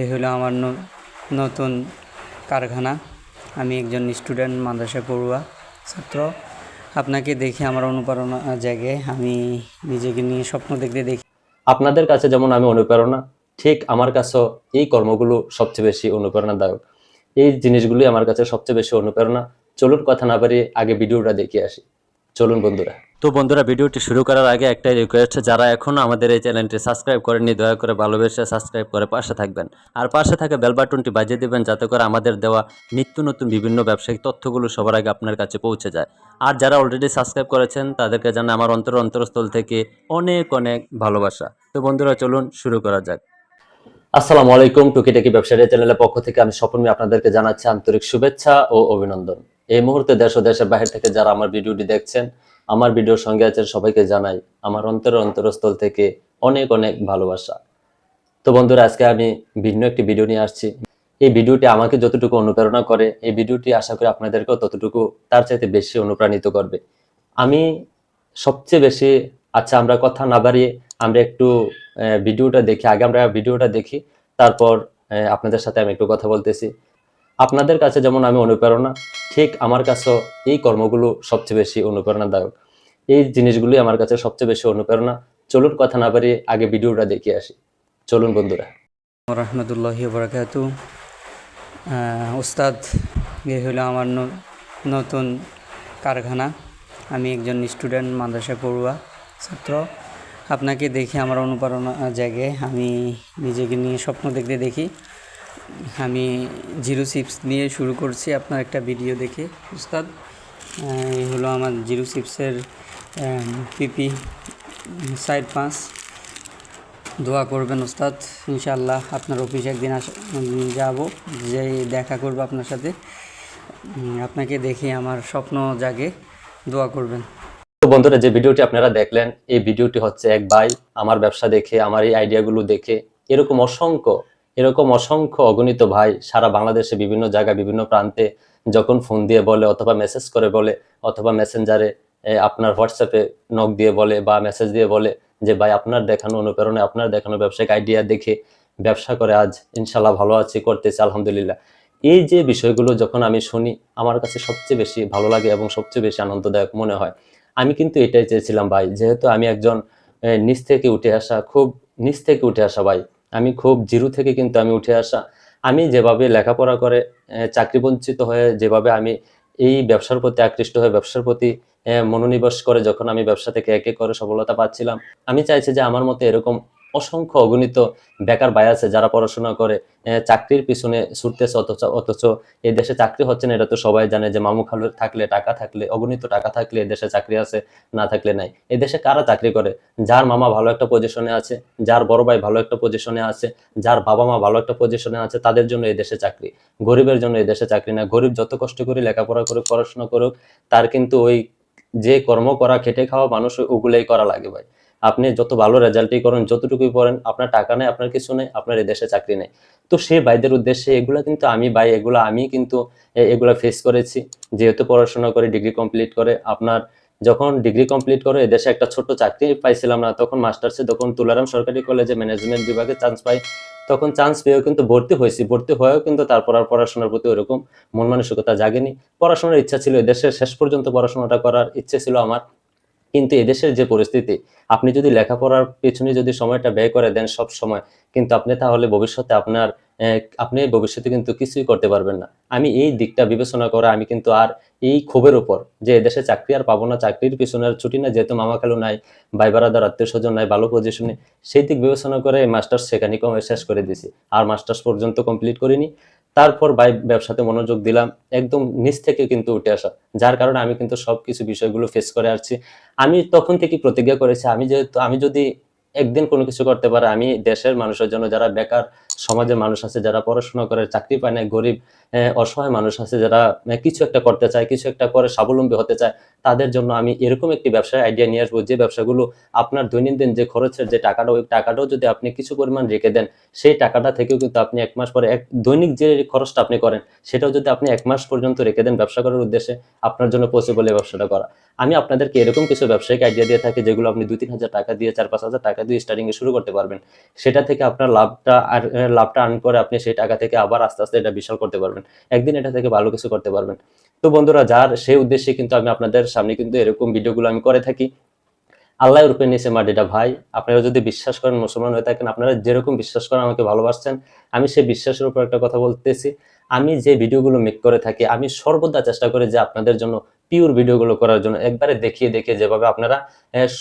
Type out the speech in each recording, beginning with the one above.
এ হলো আমার নতুন কারখানা। আমি একজন স্টুডেন্ট, মাদ্রাসা পড়ুয়া, ছাত্র। আপনাকে দেখে আমার অনুপ্রেরণা জাগে। আমি নিজেকে নিয়ে স্বপ্ন দেখতে দেখি। আপনাদের কাছে যেমন আমি অনুপ্রেরণা, ঠিক আমার কাছেও এই কর্মগুলো সবচেয়ে বেশি অনুপ্রেরণাদায়ক। এই জিনিসগুলি আমার কাছে সবচেয়ে বেশি অনুপ্রেরণা। চলুন কথা না বাড়িয়ে আগে ভিডিওটা দেখে আসি। চলুন বন্ধুরা। তো বন্ধুরা, ভিডিওটি শুরু করার আগে একটাই রিকোয়েস্ট যারা এখনও আমাদের এই চ্যানেলটি সাবস্ক্রাইব করেননি, দয়া করে ভালোবেসে সাবস্ক্রাইব করে পাশে থাকবেন। আর পাশে থাকা বেল বাটনটি বাজিয়ে দেবেন, যাতে করে আমাদের দেওয়া নিত্য নতুন বিভিন্ন ব্যবসায়িক তথ্যগুলো সবার আগে আপনার কাছে পৌঁছে যায়। আর যারা অলরেডি সাবস্ক্রাইব করেছেন, তাদেরকে জানাই আমার অন্তর অন্তরস্থল থেকে অনেক অনেক ভালোবাসা। তো বন্ধুরা, চলুন শুরু করা যাক। আসসালামু আলাইকুম, টুকিটাকি ব্যবসায়ী চ্যানেলের পক্ষ থেকে আমি স্বপ্নমি আপনাদেরকে জানাচ্ছি আন্তরিক শুভেচ্ছা ও অভিনন্দন। এই মুহূর্তে দেশ ও দেশের বাইরে থেকে যারা আমার ভিডিওটি দেখছেন আমার ভিডিওর সঙ্গে আছেন সবাইকে জানাই আমার অন্তর অন্তরস্থল থেকে অনেক অনেক ভালোবাসা। তো বন্ধুরা, আজকে আমি ভিন্ন একটি ভিডিও নিয়ে আসছি। এই ভিডিওটি আমাকে যতটুকু অনুপ্রেরণা করে, এই ভিডিওটি আশা করি আপনাদেরকেও ততটুকু তার চাইতে বেশি অনুপ্রাণিত করবে। আমি সবচেয়ে বেশি আচ্ছা আমরা কথা না বাড়িয়ে আমরা একটু ভিডিওটা দেখি, আগে আমরা ভিডিওটা দেখি, তারপর আপনাদের সাথে আমি একটু কথা বলতেছি। আপনাদের কাছে যেমন আমি অনুপ্রেরণা, ঠিক আমার কাছেও এই কর্মগুলো সবচেয়ে বেশি অনুপ্রেরণাদায়ক। এই জিনিসগুলি আমার কাছে সবচেয়ে বেশি অনুপ্রেরণা। চলুন কথা না বাড়িয়ে আগে ভিডিওটা দেখে আসি। চলুন বন্ধুরা। রহমতুল্লাহ বরাকাতু ওস্তাদ এ হলো আমার নতুন কারখানা। আমি একজন স্টুডেন্ট, মাদ্রাসা পড়ুয়া, ছাত্র। আপনাকে দেখে আমার অনুপ্রেরণা জাগে। আমি নিজেকে নিয়ে স্বপ্ন দেখতে দেখি। আমি জিরো চিপস নিয়ে শুরু করছি। আপনার একটা ভিডিও দেখে, উস্তাদ। এই হলো আমার জিরো চিপসের পিপি সাইড পাঁচ দোয়া করবেন ওস্তাদ ইনশাল্লাহ আপনার অফিসে একদিন আস যাব, যে দেখা করব আপনার সাথে। আপনাকে দেখে আমার স্বপ্ন জাগে, দোয়া করবেন। তো বন্ধুরা, যে ভিডিওটি আপনারা দেখলেন, এই ভিডিওটি হচ্ছে এক ভাই, আমার ব্যবসা দেখে, আমার এই আইডিয়াগুলো দেখে। এরকম অসংখ্য এরকম অসংখ্য অগণিত ভাই সারা বাংলাদেশে বিভিন্ন জায়গায়, বিভিন্ন প্রান্তে যখন ফোন দিয়ে বলে অথবা মেসেজ করে বলে, অথবা মেসেঞ্জারে আপনার হোয়াটসঅ্যাপে নক দিয়ে বলে বা মেসেজ দিয়ে বলে যে, ভাই, আপনার দেখানো অনুপ্রেরণা, আপনার দেখানো ব্যবসায়িক আইডিয়া দেখে ব্যবসা করে আজ ইনশাল্লাহ ভালো আছি, করতেছি, আলহামদুলিল্লাহ। এই যে বিষয়গুলো যখন আমি শুনি, আমার কাছে সবচেয়ে বেশি ভালো লাগে এবং সবচেয়ে বেশি আনন্দদায়ক মনে হয়। আমি কিন্তু এটাই চেয়েছিলাম, ভাই, যেহেতু আমি একজন নিচ থেকে উঠে আসা, খুব নিচ থেকে উঠে আসা ভাই, আমি খুব জিরো থেকে কিন্তু আমি উঠে আসা, আমি যেভাবে লেখাপড়া করে চাকরি বঞ্চিত হয়ে যেভাবে আমি এই ব্যবসার প্রতি আকৃষ্ট হয়ে, ব্যবসার প্রতি মনোনিবেশ করে যখন আমি ব্যবসা থেকে এক করে সফলতা পাচ্ছিলাম, আমি চাইছি যে আমার মতো এরকম অসংখ্য অগণিত বেকার ভাই আছে যারা পড়াশোনা করে চাকরির পিছনে ছুটতেছে অথচ অথচ এই দেশে চাকরি হচ্ছে না, এটা তো সবাই জানে যে মামু খালু থাকলে টাকা থাকলে, অগণিত টাকা থাকলে এই দেশে চাকরি আছে, না থাকলে নাই। এই দেশে কারা চাকরি করে? যার মামা ভালো একটা পজিশনে আছে, যার বড় ভাই ভালো একটা পজিশনে আছে, যার বাবা মা ভালো একটা পজিশনে আছে, তাদের জন্য এই দেশে চাকরি। গরিবের জন্য এই দেশে চাকরি না। গরিব যত কষ্ট করে লেখাপড়া করুক, পড়াশোনা করুক, তার কিন্তু ওই যে কর্ম করা, খেটে খাওয়া মানুষ ওগুলোই করা লাগে ভাই। আপনি যত ভালো রেজাল্টই করেন, যতটুকুই পড়েন, আপনার টাকা নেই, আপনার কিছু নেই, আপনার দেশে চাকরি নেই। তো সেই ভাইদের উদ্দেশ্যে এগুলা কিন্তু আমি ভাই, এগুলা আমি কিন্তু এগুলা ফেস করেছি। যেহেতু পড়াশোনা করে ডিগ্রি কমপ্লিট করে, আপনার যখন ডিগ্রি কমপ্লিট করে, এদেশে একটা ছোট চাকরি পাইছিলাম না, তখন মাস্টার্সে তখন তুলারাম সরকারি কলেজে ম্যানেজমেন্ট বিভাগে চান্স পাই, তখন চান্স পেয়েও কিন্তু ভর্তি হয়েছি। ভর্তি হয়েও কিন্তু তারপর আর পড়াশোনার প্রতি ওরকম মন মানসিকতা জাগেনি। পড়াশোনার ইচ্ছা ছিল, এদেশের শেষ পর্যন্ত পড়াশোনাটা করার ইচ্ছে ছিল আমার। কিন্তু এদেশের যে পরিস্থিতি, আপনি যদি লেখাপড়ার পেছনে যদি সময়টা ব্যয় করে দেন সব সময়, কিন্তু আপনি তাহলে ভবিষ্যতে আপনার আপনি ভবিষ্যতে কিন্তু কিছুই করতে পারবেন না। আমি এই দিকটা বিবেচনা করে আমি কিন্তু আর এই ক্ষোভের উপর যে এদেশে চাকরি আর পাবো না, চাকরির পিছনে আর ছুটি না যেহেতু মামা খালু নাই ভাই বারাদার আত্মীয় স্বজন নাই, ভালো পজিশনে সেই দিক বিবেচনা করে মাস্টার্স সেখানে কমে শেষ করে দিছি আর মাস্টার্স পর্যন্ত কমপ্লিট করিনি। তারপর বাই ব্যবসাতে মনোযোগ দিলাম, একদম নিচ থেকে কিন্তু উঠে আসা। যার কারণে আমি কিন্তু সবকিছু বিষয়গুলো ফেস করে আসছি। আমি তখন থেকে প্রতিজ্ঞা করেছি, আমি যেহেতু, আমি যদি একদিন কোনো কিছু করতে পারে, আমি দেশের মানুষের জন্য যারা বেকার সমাজের মানুষ আছে, যারা পড়াশোনা করে, চাকরি পায় না, গরিব অসহায় মানুষ আছে, যারা কিছু একটা করতে চায়, কিছু একটা করে স্বাবলম্বী হতে চায়, তাদের জন্য আমি এরকম একটি ব্যবসায় আইডিয়া নিয়ে আসব, যে ব্যবসাগুলো আপনার দৈনন্দিন যে খরচের যে টাকাটা, ওই টাকাটাও যদি আপনি কিছু পরিমাণ রেখে দেন, সেই টাকাটা থেকেও কিন্তু আপনি এক মাস পরে, এক, দৈনিক যে খরচটা আপনি করেন, সেটাও যদি আপনি এক মাস পর্যন্ত রেখে দেন ব্যবসা করার উদ্দেশ্যে, আপনার জন্য পসিবল এই ব্যবসাটা করা। আমি আপনাদেরকে এরকম কিছু ব্যবসায়িক আইডিয়া দিয়ে থাকি, যেগুলো আপনি দুই তিন হাজার টাকা দিয়ে চার পাঁচ হাজার টাকা টাকা দিয়ে স্টার্টিং এ শুরু করতে পারবেন। সেটা থেকে আপনার লাভটা আর লাভটা আর্ন করে আপনি সেই টাকা থেকে আবার আস্তে আস্তে এটা বিশাল করতে পারবেন। একদিন এটা থেকে ভালো কিছু করতে পারবেন। তো বন্ধুরা, যার সেই উদ্দেশ্যে কিন্তু আমি আপনাদের সামনে কিন্তু এরকম ভিডিওগুলো আমি করে থাকি। আল্লাহ রূপে নিচে মাটিটা ভাই। আপনারা যদি বিশ্বাস করেন, মুসলমান হয়ে থাকেন, আপনারা যেরকম বিশ্বাস করেন, আমাকে ভালোবাসছেন আমি সেই বিশ্বাসের উপর একটা কথা বলতেছি। আমি যে ভিডিওগুলো মেক করে থাকি, আমি সর্বদা চেষ্টা করি যে আপনাদের জন্য পিওর ভিডিওগুলো করার জন্য একবারে দেখিয়ে দেখিয়ে যেভাবে আপনারা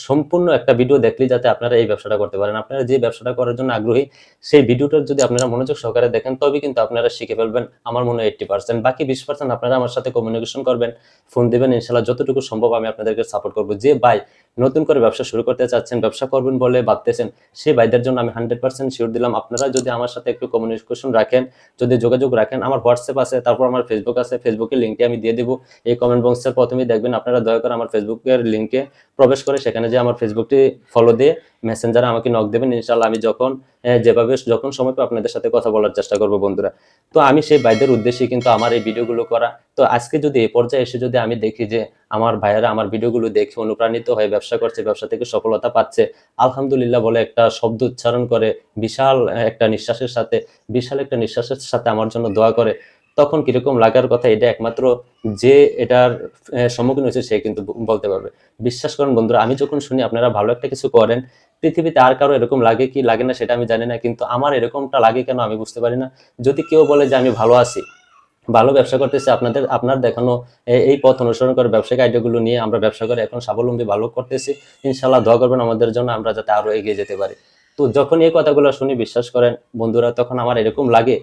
সম্পূর্ণ একটা ভিডিও দেখলে যাতে আপনারা এই ব্যবসাটা করতে পারেন। আপনারা যে ব্যবসাটা করার জন্য আগ্রহী, সেই ভিডিওটা যদি আপনারা মনোযোগ সহকারে দেখেন তবে কিন্তু আপনারা শিখে ফেলবেন। আমার মনে হয় এইট্টি পার্সেন্ট বাকি বিশ পার্সেন্ট আপনারা আমার সাথে কমিউনিকেশন করবেন ফোন দেবেন ইনশাল্লাহ যতটুকু সম্ভব আমি আপনাদেরকে সাপোর্ট করব। যে ভাই নতুন করে ব্যবসা শুরু করতে চাচ্ছেন, ব্যবসা করবেন বলে ভাবতেছেন সেই ভাইদের জন্য আমি হান্ড্রেড পার্সেন্ট শিওর দিলাম। আপনারা যদি আমার সাথে একটু কমিউনিকেশন রাখেন, যদি যোগাযোগ রাখেন, আমার হোয়াটসঅ্যাপ আছে, তারপর আমার ফেসবুক আছে ফেসবুকের লিঙ্কটি আমি দিয়ে দেবো। এই কমেন্ট বক্সের প্রথমেই দেখবেন, আপনারা দয়া করে আমার ফেসবুকের লিঙ্কে প্রবেশ করে সেখানে যে আমার ফেসবুকটি ফলো দিয়ে মেসেঞ্জারে আমাকে নক দেবেন। ইনশাল্লাহ আমি যখন যেভাবে যখন সময় পাই আপনাদের সাথে কথা বলার চেষ্টা করব বন্ধুরা। তো আমি সেই ভাইদের উদ্দেশ্যে কিন্তু আমার এই ভিডিওগুলো করা। তো আজকে যদি এই পর্যায়ে এসে যদি আমি দেখি যে আমার ভাইয়েরা আমার ভিডিওগুলো দেখে অনুপ্রাণিত হয়ে ব্যবসা করছে, ব্যবসা থেকে সফলতা পাচ্ছে, আলহামদুলিল্লাহ বলে একটা শব্দ উচ্চারণ করে, বিশাল একটা নিঃশ্বাসের সাথে, বিশাল একটা নিঃশ্বাসের সাথে আমার জন্য দোয়া করে, তখন কীরকম লাগার কথা এটা একমাত্র যে এটার সম্মুখীন হয়েছে সে কিন্তু বলতে পারবে। বিশ্বাস করেন বন্ধুরা, আমি যখন শুনি আপনারা ভালো একটা কিছু করেন পৃথিবীতে আর কারও এরকম লাগে কি লাগে না সেটা আমি জানি না, কিন্তু আমার এরকমটা লাগে কেন আমি বুঝতে পারি না। যদি কেউ বলে যে আমি ভালো আছি, ভালো ব্যবসা করতেছে, আপনাদের, আপনার দেখানো এই পথ অনুসরণ করে ব্যবসায়িক আইডিয়াগুলো নিয়ে আমরা ব্যবসা করে এখন স্বাবলম্বী ভালো করতেছি ইনশাল্লাহ দোয়া করবেন আমাদের জন্য আমরা যাতে আরও এগিয়ে যেতে পারি। তো যখন এই কথাগুলো শুনি, বিশ্বাস করেন বন্ধুরা, তখন আমার এরকম লাগে,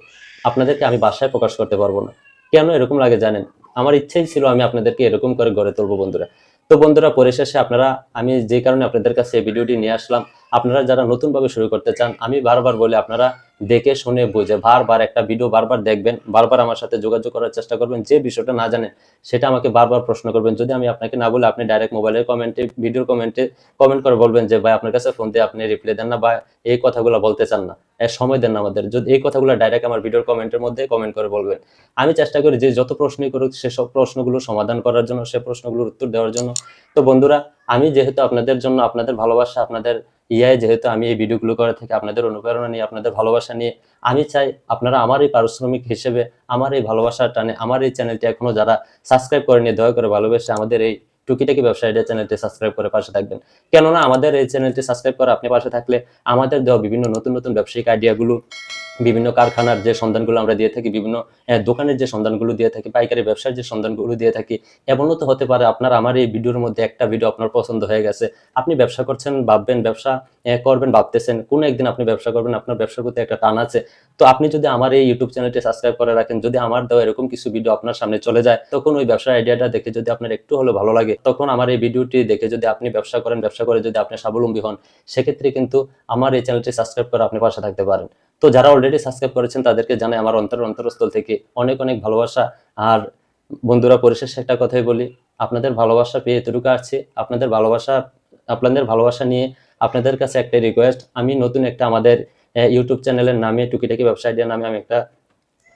আপনাদেরকে আমি বাসায় প্রকাশ করতে পারব না। কেন এরকম লাগে জানেন? আমার ইচ্ছেই ছিল আমি আপনাদেরকে এরকম করে গড়ে তুলবো বন্ধুরা। তো বন্ধুরা পরিশেষে আপনারা, আমি যে কারণে আপনাদের কাছে এই ভিডিওটি নিয়ে আসলাম, আপনারা যারা নতুনভাবে শুরু করতে চান, আমি বারবার বলি আপনারা দেখে শুনে বুঝে। বারবার একটা ভিডিও বারবার দেখবেন, বারবার আমার সাথে যোগাযোগ করার চেষ্টা করবেন, যে বিষয়টা না জানেন সেটা আমাকে বারবার প্রশ্ন করবেন। যদি আমি আপনাকে না বলে আপনি ডাইরেক্ট মোবাইলের কমেন্টে ভিডিওর কমেন্টে কমেন্ট করে বলবেন যে, ভাই, আপনার কাছে ফোন দিয়ে আপনি রিপ্লাই দেন না বা এই কথাগুলো বলতে চান না। সময় দেন না আমাদের। যদি এই কথাগুলো ডাইরেক্ট আমার ভিডিওর কমেন্টের মধ্যে কমেন্ট করে বলবেন। আমি চেষ্টা করি যে, যত প্রশ্নই করুক সেসব প্রশ্নগুলো সমাধান করার জন্য, সে প্রশ্নগুলোর উত্তর দেওয়ার জন্য। তো বন্ধুরা, আমি যেহেতু আপনাদের জন্য, আপনাদের ভালোবাসা, আপনাদের ইয়ায় যেহেতু আমি এই ভিডিওগুলো করে থেকে আপনাদের অনুপ্রেরণা নিয়ে, আপনাদের ভালোবাসা নিয়ে, আমি চাই আপনারা আমার এই পারিশ্রমিক হিসেবে, আমার এই ভালোবাসার টানে, আমার এই চ্যানেলটি এখনও যারা সাবস্ক্রাইব করেনি দয়া করে ভালোবেসে আমাদের এই টুকিটাকি ব্যবসা চ্যানেলটি সাবস্ক্রাইব করে পাশে থাকবেন। কেননা আমাদের এই চ্যানেলটি সাবস্ক্রাইব করে আপনি পাশে থাকলে আমাদের দেওয়া বিভিন্ন নতুন নতুন ব্যবসায়িক আইডিয়াগুলো বিভিন্ন কারখানার যে সন্ধানগুলো আমরা দিয়ে থাকি, বিভিন্ন দোকানের যে সন্ধানগুলো দিয়ে থাকি, পাইকারি ব্যবসার যে সন্ধানগুলো দিয়ে থাকি, এমনও তো হতে পারে আপনার আমার এই ভিডিওর মধ্যে একটা ভিডিও আপনার পছন্দ হয়ে গেছে। আপনি ব্যবসা করছেন, ভাববেন, ব্যবসা করবেন, ভাবতেছেন, কোনো একদিন আপনি ব্যবসা করবেন, আপনার ব্যবসার প্রতি একটা টান আছে। তো আপনি যদি আমার এই ইউটিউব চ্যানেলটি সাবস্ক্রাইব করে রাখেন, যদি আমার দেওয়া এরকম কিছু ভিডিও আপনার সামনে চলে যায়, তখন ওই ব্যবসার আইডিয়াটা দেখে যদি আপনার একটু হলেও ভালো লাগে তখন আমার এই ভিডিওটি দেখে যদি আপনি ব্যবসা করেন, ব্যবসা করে যদি আপনি স্বাবলম্বী হন, সেক্ষেত্রে কিন্তু আমার এই চ্যানেলটি সাবস্ক্রাইব করে আপনি পাশে থাকতে পারেন। তো যারা অলরেডি সাবস্ক্রাইব করেছেন, তাদেরকে জানাই আমার অন্তর অন্তরস্থল থেকে অনেক অনেক ভালোবাসা। আর বন্ধুরা, পরিশেষে একটা কথাই বলি, আপনাদের ভালোবাসা পেয়ে এতটুকু আসছে। আপনাদের ভালোবাসা আপনাদের ভালোবাসা নিয়ে আপনাদের কাছে একটা রিকোয়েস্ট আমি নতুন একটা আমাদের ইউটিউব চ্যানেলের নামে টুকিটাকি ব্যবসা আইডিয়া নামে আমি একটা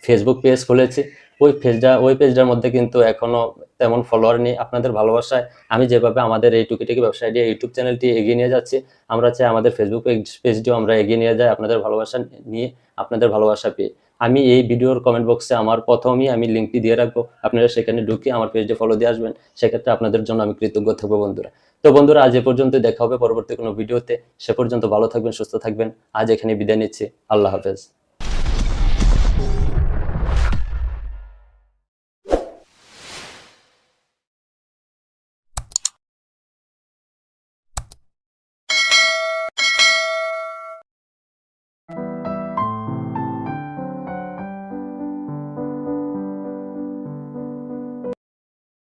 ফেসবুক পেজ খুলেছি। ওই পেজটা ওই পেজটার মধ্যে কিন্তু এখনও তেমন ফলোয়ার নেই। আপনাদের ভালোবাসায় আমি যেভাবে আমাদের এই টুকিটাকি ব্যবসা আইডিয়া ইউটিউব চ্যানেলটি এগিয়ে নিয়ে যাচ্ছি, আমরা চাই আমাদের ফেসবুক পেজটিও আমরা এগিয়ে নিয়ে যাই, আপনাদের ভালোবাসা নিয়ে আপনাদের ভালোবাসা পেয়ে। আমি এই ভিডিওর কমেন্ট বক্সে আমার প্রথমেই আমি লিঙ্কটি দিয়ে রাখব, আপনারা সেখানে ঢুকে আমার পেজে ফলো দিয়ে আসবেন। সেক্ষেত্রে আপনাদের জন্য আমি কৃতজ্ঞ থাকব বন্ধুরা। তো বন্ধুরা, আজ এ পর্যন্ত দেখা হবে পরবর্তী কোনো ভিডিওতে। সে পর্যন্ত ভালো থাকবেন, সুস্থ থাকবেন। আজ এখানে বিদায় নিচ্ছি। আল্লাহ হাফেজ।